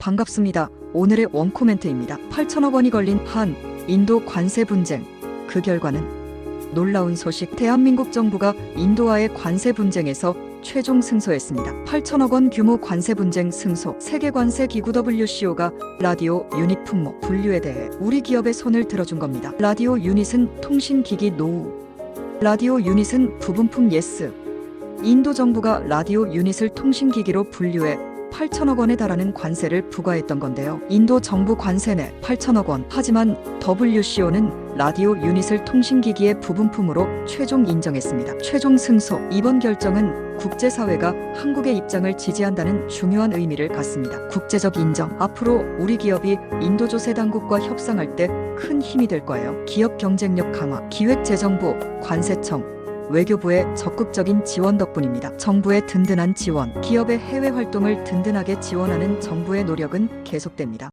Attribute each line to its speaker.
Speaker 1: 반갑습니다. 오늘의 원코멘트입니다. 8천억 원이 걸린 한 인도 관세 분쟁. 그 결과는 놀라운 소식. 대한민국 정부가 인도와의 관세 분쟁에서 최종 승소했습니다. 8천억 원 규모 관세 분쟁 승소. 세계 관세 기구 WCO가 라디오 유닛 품목 분류에 대해 우리 기업의 손을 들어준 겁니다. 라디오 유닛은 통신 기기 노후. 라디오 유닛은 부분품 예스. 인도 정부가 라디오 유닛을 통신기기로 분류해 8천억 원에 달하는 관세를 부과했던 건데요. 인도 정부 관세 내 8천억 원. 하지만 WCO는 라디오 유닛을 통신기기의 부분품으로 최종 인정했습니다. 최종 승소. 이번 결정은 국제사회가 한국의 입장을 지지한다는 중요한 의미를 갖습니다. 국제적 인정. 앞으로 우리 기업이 인도 조세 당국과 협상할 때 큰 힘이 될 거예요. 기업 경쟁력 강화, 기획재정부, 관세청, 외교부의 적극적인 지원 덕분입니다. 정부의 든든한 지원, 기업의 해외 활동을 든든하게 지원하는 정부의 노력은 계속됩니다.